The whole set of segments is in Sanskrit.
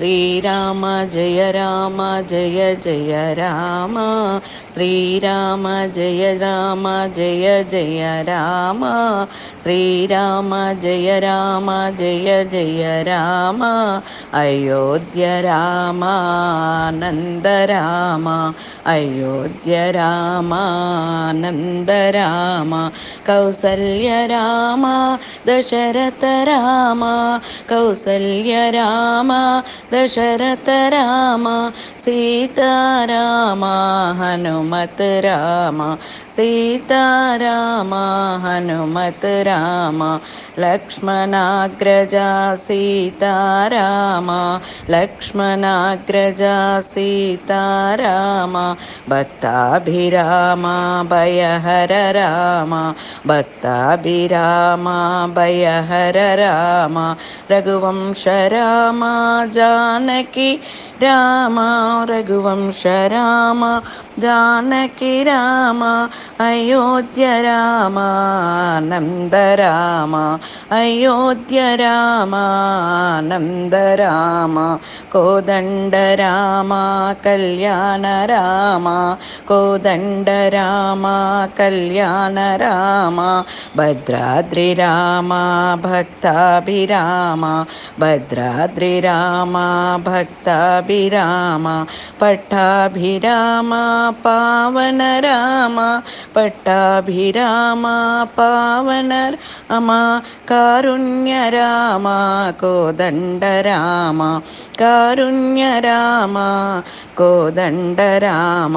ശ്രീരാമ ജയ രാമ ജയ ജയ രാമ. ശ്രീരാമ ജയ രാമ ജയ ജയ രാമ. ശ്രീരാമ ജയ രാമ ജയ ജയ രാമ. അയോധ്യ രാമ. നന്ദരാമ അയോധ്യ രാമ. നന്ദരാമ കൗസല്യ രാമ ദശരഥ രാമ. കൗസല്യ രാമ दशरथ राम सीता राम हनुमतराम सीता राम हनुमतराम लक्ष्मणाग्रजा सीताराम लक्ष्मणाग्रजा सीता राम भक्ताभिराम भय हर राम भक्ताभिम भय राम रघुवंश रामा जा जानकी राम रघुवंश राम जानकी राम अयोध्य राम नन्द राम अयोध्य राम नन्द राम कोदण्ड राम कल्याण राम कोदण्ड राम कल्याण राम भद्राद्रि राम भक्ताभिराम भद्राद्रि राम भक्ता പട്ടാഭിരാമ പട്ടാഭിരാമ പാവന രാമ പട്ടാഭിരാമ പാവന രാമ കാരുണ്യ രാമ കോദണ്ഡ രാമ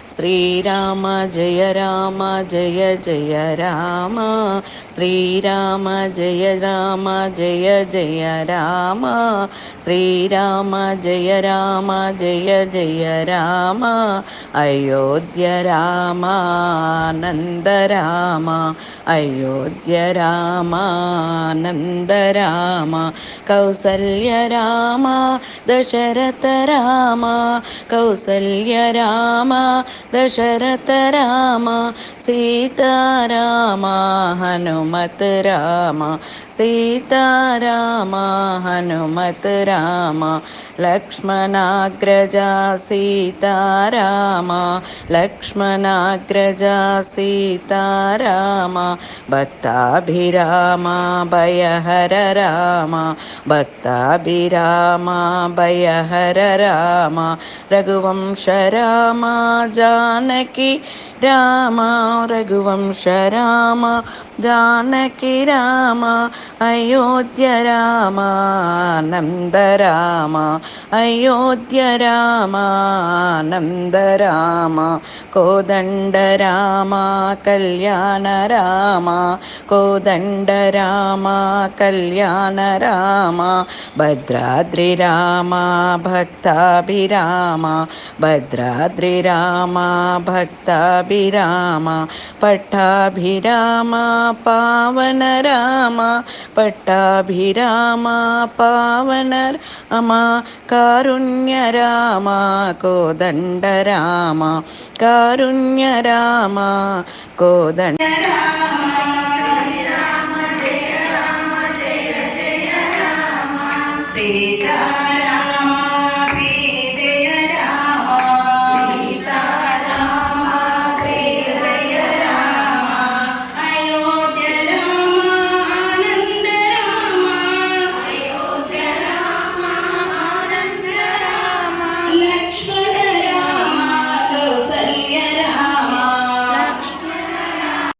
ശ്രീരാമ ജയ രാമ ജയ ജയ രാമ. ശ്രീരാമ ജയ രാമ ജയ ജയ രാമ. ശ്രീരാമ ജയ രാമ ജയ ജയ രാമ. അയോധ്യ രാമ. ആനന്ദരാമ അയോധ്യ രാമ. ആനന്ദരാമ കൗസല്യ രാമ ദശരഥ രാമ. കൗസല്യ രാമ दशरथ राम सीता राम हनुमतराम सीता राम हनुमतराम लक्ष्मणाग्रजा सीताराम लक्ष्मणाग्रजा सीता राम भक्ताभिराम भय हर राम भक्ताभिम भय राम रघुवंश रामा जा जनकी राम रघुवंश राम जानकी राम अयोध्य रामनन्द राम अयोध्य रामनन्द राम कोदण्ड राम कल्याण राम कोदण्ड राम कल्याण राम भद्राद्रि राम भक्ताभिराम भद्राद्रि राम ഭക്താഭിരാമ പട്ടാഭിരാമ പാവന രാമ പട്ടാഭിരാമ പാവന രാമ കാരുണ്യ രാമ കോദണ്ഡ രാമ കാരുണ്യ രാമ കോദണ്ഡ സീതാ